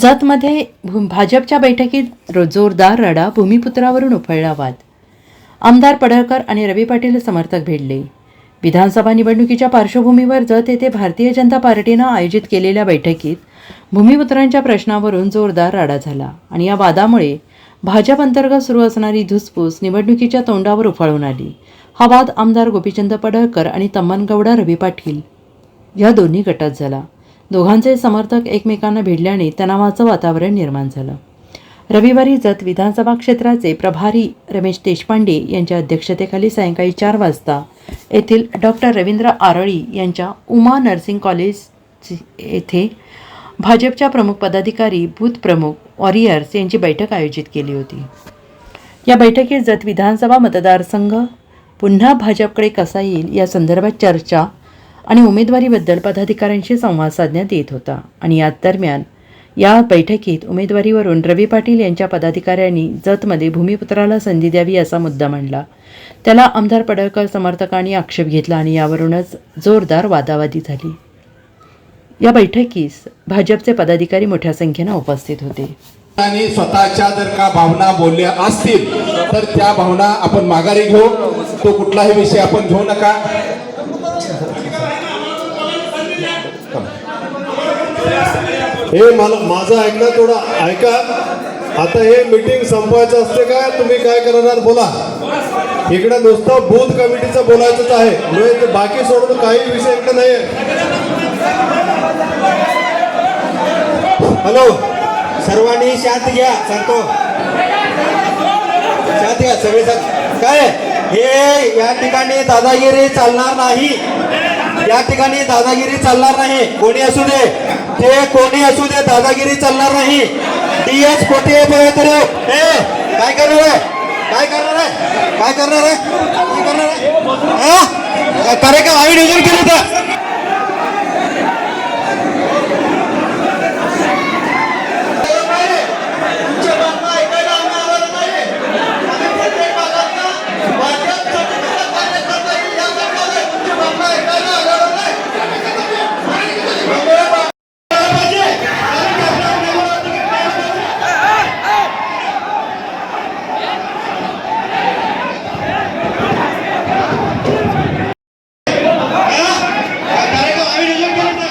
जतमध्ये भू- भाजपच्या बैठकीत जोरदार रडा भूमिपुत्रावरून उफळला वाद. आमदार पडळकर आणि रवी पाटील समर्थक भिडले. विधानसभा निवडणुकीच्या पार्श्वभूमीवर जत येथे भारतीय जनता पार्टीनं आयोजित केलेल्या बैठकीत भूमिपुत्रांच्या प्रश्नावरून जोरदार राडा झाला आणि या वादामुळे भाजप अंतर्गत सुरू असणारी धुसफूस निवडणुकीच्या तोंडावर उफाळून आली. हा वाद आमदार गोपीचंद पडळकर आणि तम्मनगौडा रवी पाटील या दोन्ही गटात झाला. दोघांचे समर्थक एकमेकांना भिडल्याने तणावाचं वातावरण निर्माण झालं. रविवारी जत विधानसभा क्षेत्राचे प्रभारी रमेश देशपांडे यांच्या अध्यक्षतेखाली सायंकाळी चार वाजता येथील डॉक्टर रवींद्र आरळी यांच्या उमा नर्सिंग कॉलेज येथे भाजपच्या प्रमुख पदाधिकारी बूथ प्रमुख वॉरियर्स यांची बैठक आयोजित केली होती. या बैठकीत जत विधानसभा मतदारसंघ पुन्हा भाजपकडे कसा येईल या संदर्भात चर्चा आणि उमेदवारीबद्दल पदाधिकाऱ्यांशी संवाद साधण्यात येत होता. आणि याच दरम्यान या बैठकीत उमेदवारीवरून रवी पाटील यांच्या पदाधिकाऱ्यांनी जतमध्ये भूमिपुत्राला संधी द्यावी असा मुद्दा मांडला. त्याला आमदार पडळकर समर्थकांनी आक्षेप घेतला आणि यावरूनच जोरदार वादावादी झाली. या बैठकीस भाजपचे पदाधिकारी मोठ्या संख्येनं उपस्थित होते. आणि स्वतःच्या जर का भावना बोलल्या असतील तर त्या भावना आपण माघारी घेऊ. तो कुठलाही विषय आपण घेऊ नका. हे मला माझं ऐकणं थोडं ऐका. आता हे मीटिंग संपवायचं असते का? तुम्ही काय करणार? बोला. इकडे नुसतं बूथ कमिटीचं बोलायचंच आहे. म्हणजे ते बाकी सोडून काही विषय इकडे नाही हॅलो सर्वांनी शांत घ्या सांगतो शांत घ्या सगळे काय? हे या ठिकाणी दादागिरी चालणार नाही. या ठिकाणी दादागिरी चालणार नाही. कोणी असू दे. ते कोणी असू दे दादागिरी चालणार नाही. डीएस कोठे कोटी काय करणार आहे? काय करणार आहे? काय करणार आहे? काय करणार आहे? कार्यक्रम आम्ही नियोजन केलं होतं कार्यक्रम आम्ही नियोजन केलं होतं